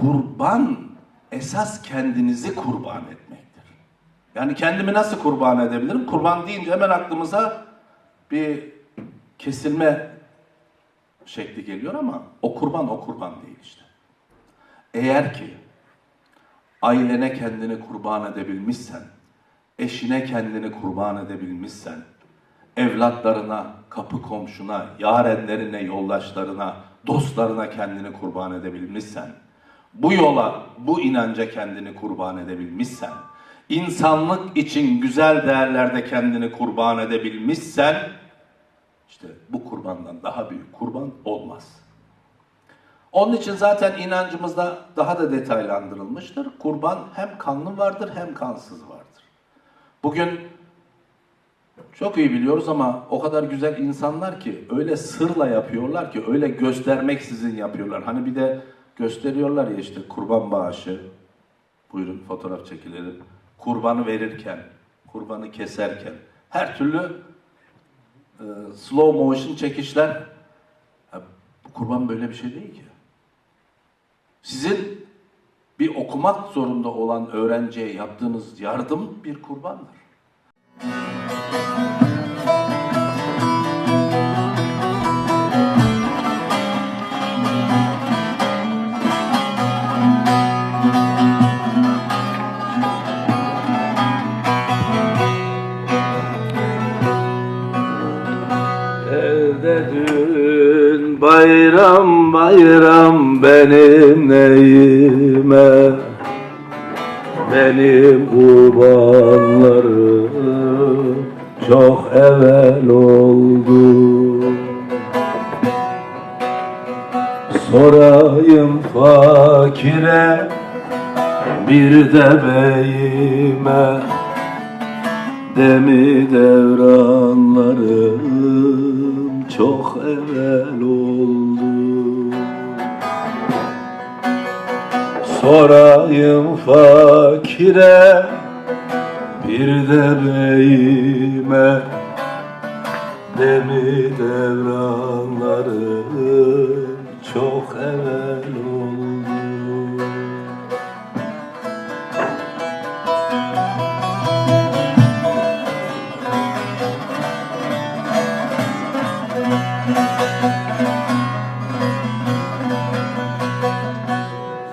kurban esas kendinizi kurban etmektir. Yani kendimi nasıl kurban edebilirim? Kurban deyince hemen aklımıza bir kesilme şekli geliyor ama o kurban o kurban değil işte. Eğer ki ailene kendini kurban edebilmişsen, eşine kendini kurban edebilmişsen, evlatlarına, kapı komşuna, yarenlerine, yoldaşlarına, dostlarına kendini kurban edebilmişsen, bu yola, bu inanca kendini kurban edebilmişsen, insanlık için güzel değerlerde kendini kurban edebilmişsen, işte bu kurbandan daha büyük kurban olmaz. Onun için zaten inancımızda daha da detaylandırılmıştır. Kurban hem kanlı vardır hem kansız vardır. Bugün çok iyi biliyoruz ama o kadar güzel insanlar ki öyle sırla yapıyorlar ki öyle göstermeksizin yapıyorlar. Hani bir de gösteriyorlar ya işte kurban bağışı. Buyurun fotoğraf çekilelim. Kurbanı verirken, kurbanı keserken her türlü e, slow motion çekişler. Ya, kurban böyle bir şey değil ki. Sizin bir okumak zorunda olan öğrenciye yaptığınız yardım bir kurbandır. Evde dün bayram bayram benim neyime? Benim kurbanlarım çok evvel oldu. Sorayım fakire bir de beyime. Demi devranlarım çok evvel oldu. Sorayım fakire bir de beyime Demi devranlarım